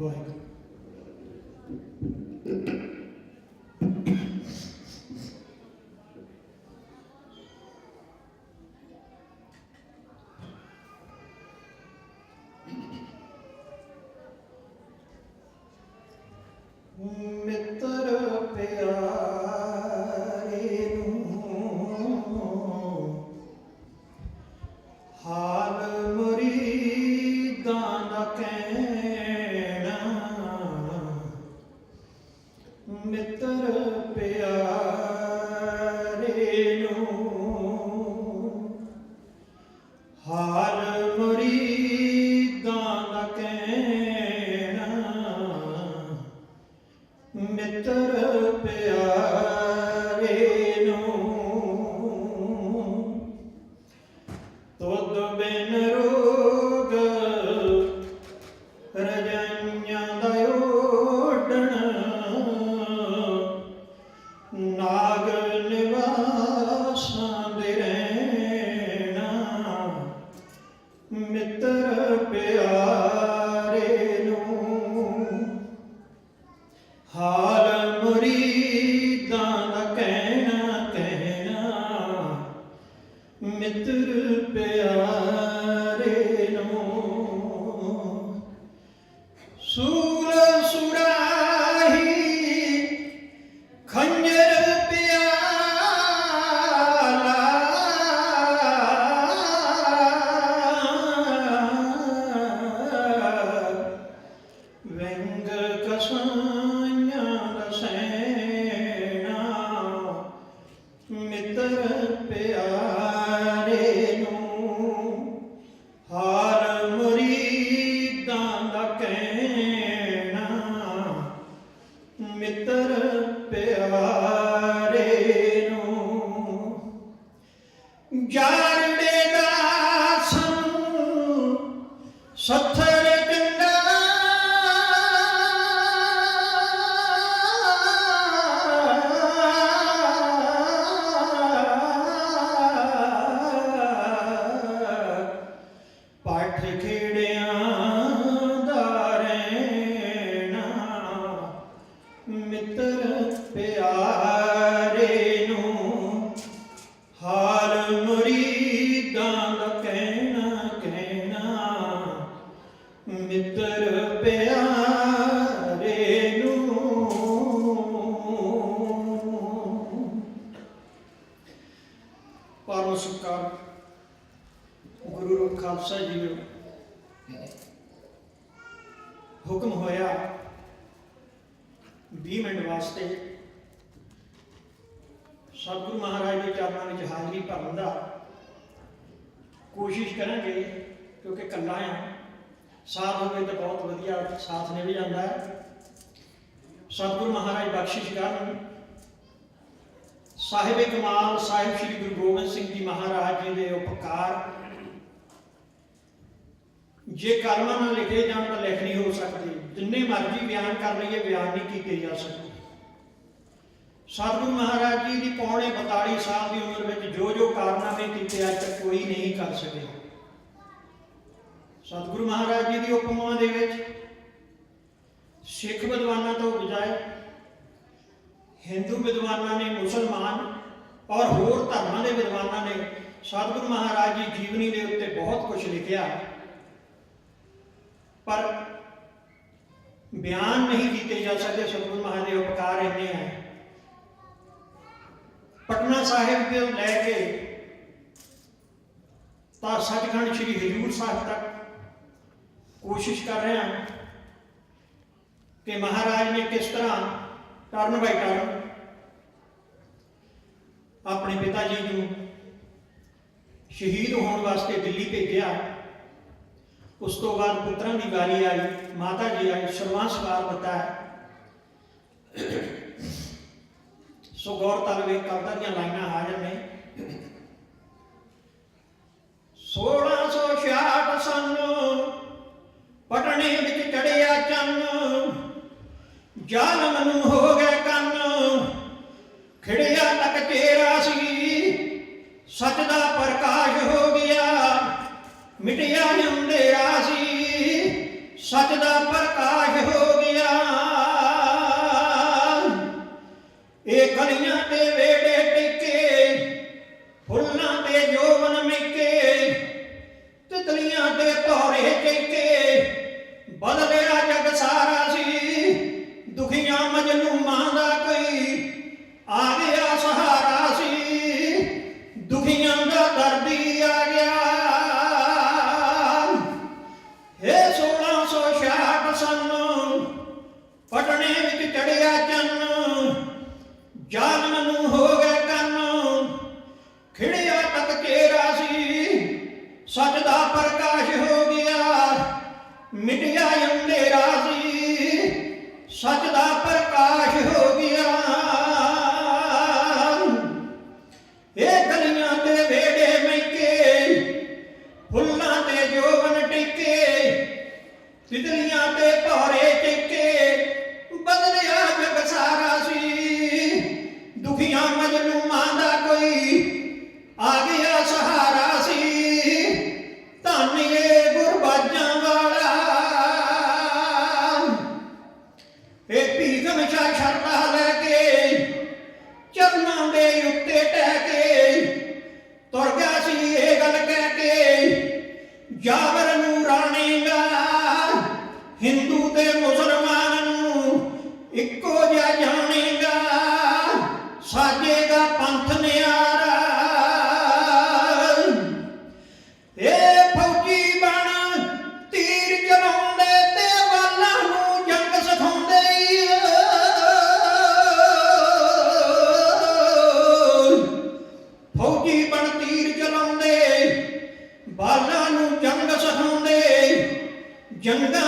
Lord. হবে না ਮਿੱਤਰ ਪਿਆਰੇ ਨੂੰ ਸੂਰ ਸੁਰਾਹੀ ਖੰਜਰ ਪਿਆਲਾ। ਵੰਗ ਕਸਾਈਆਂ ਰਸੈਣਾ ਮਿੱਤਰ ਗੁਰੂ ਜੀ ਨੂੰ। ਹੁਕਮ ਹੋਇਆ 20 ਮਿੰਟ ਵਾਸਤੇ ਸਤਿਗੁਰੂ ਮਹਾਰਾਜ ਦੇ ਚਰਨਾਂ ਵਿੱਚ ਹਾਜ਼ਰੀ ਭਰਨ ਦਾ ਕੋਸ਼ਿਸ਼ ਕਰਾਂਗੇ, ਕਿਉਂਕਿ ਇਕੱਲਾ ਆ ਸਾਥ ਹੋਵੇ ਤਾਂ ਬਹੁਤ ਵਧੀਆ ਸਾਥ ਨਿਭ ਜਾਂਦਾ ਹੈ। ਸਤਿਗੁਰੂ ਮਹਾਰਾਜ ਬਖਸ਼ਿਸ਼ ਕਰਨ। ਸਾਹਿਬ ਕਮਾਲ ਸਾਹਿਬ ਸ੍ਰੀ ਗੁਰੂ ਗੋਬਿੰਦ ਸਿੰਘ ਜੀ ਮਹਾਰਾਜ ਜੀ ਦੇ ਉਪਕਾਰ ਜੇ ਕਰਮਾਂ ਨਾਲ ਲਿਖੇ ਜਾਣ ਤਾਂ ਲਿਖ ਨਹੀਂ ਹੋ ਸਕਦੇ। ਜਿੰਨੇ ਮਰਜ਼ੀ ਬਿਆਨ ਕਰ ਲਈਏ, ਬਿਆਨ ਨਹੀਂ ਕੀਤੇ ਜਾ ਸਕਦੇ। ਸਤਿਗੁਰੂ ਮਹਾਰਾਜ ਜੀ ਦੀ ਪੌਣੇ 42 ਸਾਲ ਦੀ ਉਮਰ ਵਿੱਚ ਜੋ ਜੋ ਕਾਰਨਾਮੇ ਕੀਤੇ ਅੱਜ ਤੱਕ ਕੋਈ ਨਹੀਂ ਕਰ ਸਕਿਆ। ਸਤਿਗੁਰੂ ਮਹਾਰਾਜ ਜੀ ਦੀ ਉਪਮਾ ਦੇ ਵਿੱਚ ਸਿੱਖ ਵਿਦਵਾਨਾਂ ਤੋਂ ਬਜਾਏ ਹਿੰਦੂ ਵਿਦਵਾਨਾਂ ਨੇ, ਮੁਸਲਮਾਨ ਔਰ ਹੋਰ ਧਰਮਾਂ ਦੇ ਵਿਦਵਾਨਾਂ ਨੇ ਸਤਿਗੁਰੂ ਮਹਾਰਾਜ ਜੀ ਜੀਵਨੀ ਦੇ ਉੱਤੇ ਬਹੁਤ ਕੁਝ ਲਿਖਿਆ। ਪਰ ਬਿਆਨ ਨਹੀਂ ਕੀਤੇ ਜਾ ਸਕਦੇ ਸਤਿਗੁਰੂ ਮਹਾਰਾਜ ਦੇ ਉਪਕਾਰ ਇੰਨੇ ਹੈ। ਪਟਨਾ ਸਾਹਿਬ ਤੋਂ ਲੈ ਕੇ ਤਾਂ ਸੱਚਖੰਡ ਸ੍ਰੀ ਹਜੂਰ ਸਾਹਿਬ ਤੱਕ ਕੋਸ਼ਿਸ਼ ਕਰ ਰਹੇ ਹਾਂ ਕਿ ਮਹਾਰਾਜ ਨੇ ਕਿਸ ਤਰ੍ਹਾਂ ਟਰਨ ਬਾਈ ਟਰਨ ਆਪਣੇ ਪਿਤਾ ਜੀ ਨੂੰ ਸ਼ਹੀਦ ਹੋਣ ਵਾਸਤੇ ਦਿੱਲੀ ਭੇਜਿਆ। ਉਸ ਤੋਂ ਬਾਅਦ ਪੁੱਤਰਾਂ ਦੀ ਵਾਰੀ ਆਈ, ਮਾਤਾ ਜੀ ਆਈ ਸਰਵਾਂਸਕਾਰ ਬਤਾਇਆ। ਸੋ ਗੌਰ ਤਲਵੇ ਕਵਿਤਾ ਦੀਆਂ ਲਾਈਨਾਂ ਹਾਜ਼ਰ ਨੇ। 1666 ਸਨ ਪਟਣੇ ਵਿੱਚ ਚੜਿਆ ਚੰਨ ਜਾਨ ਨੂੰ ਹੋ ਗਿਆ ਕੰਨ। ਖਿੜਿਆ ਤੱਕ ਤੇਰਾ ਸੀ, ਸੱਚ ਦਾ ਪ੍ਰਕਾਸ਼ ਹੋ ਗਿਆ। ਮਿਟਿਆ ਅੰਧੇਰਾ ਸੱਚ ਦਾ ਪ੍ਰਕਾਸ਼ ਹਿੰਦੂ ਤੇ ਮੁਸਲਮਾਨ ਨੂੰ ਇੱਕੋ ਜਿਹਾ ਜਾਣੇਗਾ ਸਾਜੇ ਦਾ ਪੰਥ ਨਿਆਰਾ। ਫੌਜੀ ਬਣ ਚਲਾਉਂਦੇ ਫੌਜੀ ਬਣ, ਤੀਰ ਚਲਾਉਂਦੇ, ਵਾਲਾਂ ਨੂੰ ਜੰਗ ਸਿਖਾਉਂਦੇ, ਜੰਗ